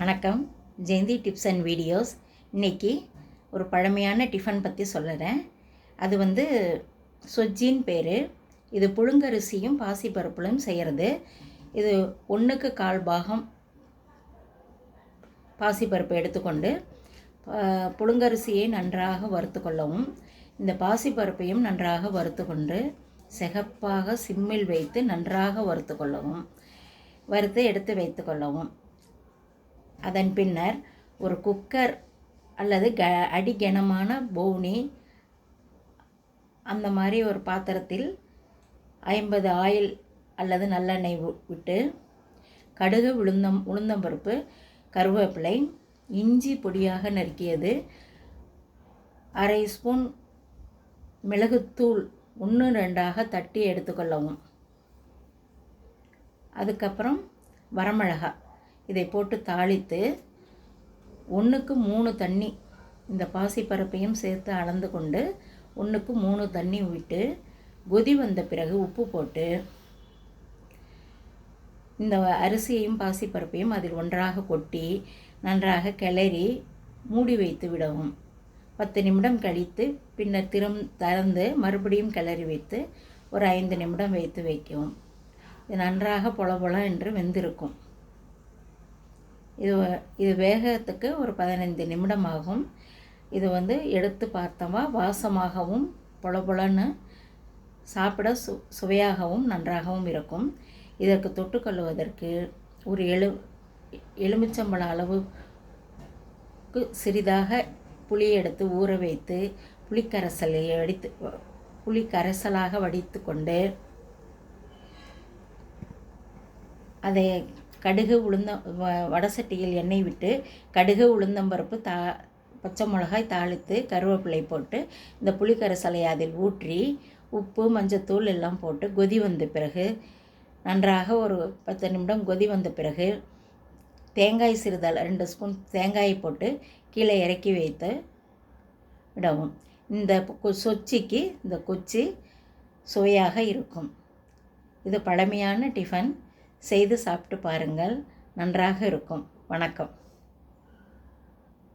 வணக்கம். Jayanthi tips and videos. இன்னைக்கு ஒரு பழமையான டிஃபன் பற்றி சொல்லுறேன். அது வந்து சொஜ்ஜின்னு பேர். இது புழுங்கரிசியும் பாசிப்பருப்புலையும் செய்கிறது இது ஒன்றுக்கு கால் பாகம் பாசிப்பருப்பு எடுத்துக்கொண்டு புழுங்கரிசியை நன்றாக வறுத்து கொள்ளவும் இந்த பாசிப்பருப்பையும் நன்றாக வறுத்து கொண்டு சிகப்பாக சிம்மில் வைத்து நன்றாக வறுத்து கொள்ளவும் வறுத்து எடுத்து வைத்து கொள்ளவும். அதன் பின்னர் ஒரு குக்கர் அல்லது க அடிகனமான பவுனி அந்த மாதிரி ஒரு பாத்திரத்தில் ஐம்பது ஆயில் அல்லது நல்லெண்ணெய் விட்டு கடுகு உளுந்தம் உளுந்தம்பருப்பு கருவேப்பிலை இஞ்சி பொடியாக நறுக்கியது. அரை ஸ்பூன் மிளகுத்தூள் ஒன்று ரெண்டாக தட்டி எடுத்துக்கொள்ளவும். அதுக்கப்புறம் வரமிளகாய். இதை போட்டு தாளித்து ஒன்றுக்கு மூணு தண்ணி இந்த பாசிப்பரப்பையும் சேர்த்து அளந்து கொண்டு ஒன்றுக்கு மூணு தண்ணி விட்டு கொதி வந்த பிறகு உப்பு போட்டு இந்த அரிசியையும் பாசிப்பருப்பையும் அதில் ஒன்றாக கொட்டி நன்றாக கிளறி மூடி வைத்து விடவும். பத்து நிமிடம் கழித்து பின்னர் திறம் திறந்து மறுபடியும் கிளறி வைத்து ஒரு ஐந்து நிமிடம் வைத்து வைக்கவும். இது நன்றாக பொல பொல என்று வெந்திருக்கும். இது இது வேகத்துக்கு ஒரு பதினைந்து நிமிடம் ஆகும் இது வந்து எடுத்து பார்த்தோமா? வாசமாகவும் பொலபொலன்னு சாப்பிட சு சுவையாகவும் நன்றாகவும் இருக்கும். இதற்கு தொட்டுக்கொள்வதற்கு ஒரு எழு எலுமிச்சம்பழ அளவுக்கு சிறிதாக புளியை எடுத்து ஊற வைத்து புளிக்கரைசலை வடித்து புளி கரைசலாக வடித்து கொண்டு அதை கடுகு உளுந்த வ- வடசட்டியில் எண்ணெய் விட்டு கடுகு உளுந்தம்பருப்பு தா பச்சை மிளகாய் தாளித்து கருவேப்பிலை போட்டு இந்த புளிக்கரைசலை அதில் ஊற்றி உப்பு மஞ்சத்தூள் எல்லாம் போட்டு கொதி வந்த பிறகு நன்றாக ஒரு பத்து நிமிடம் கொதி வந்த பிறகு தேங்காய் சிறிதல் ரெண்டு ஸ்பூன் தேங்காயை போட்டு கீழே இறக்கி வைத்து விடவும். இந்த சொச்சிக்கு இந்த கொச்சி சுவையாக இருக்கும். இது பழமையான டிஃபன். செய்து சாப்பிட்டு பாருங்கள். நன்றாக இருக்கும். வணக்கம்.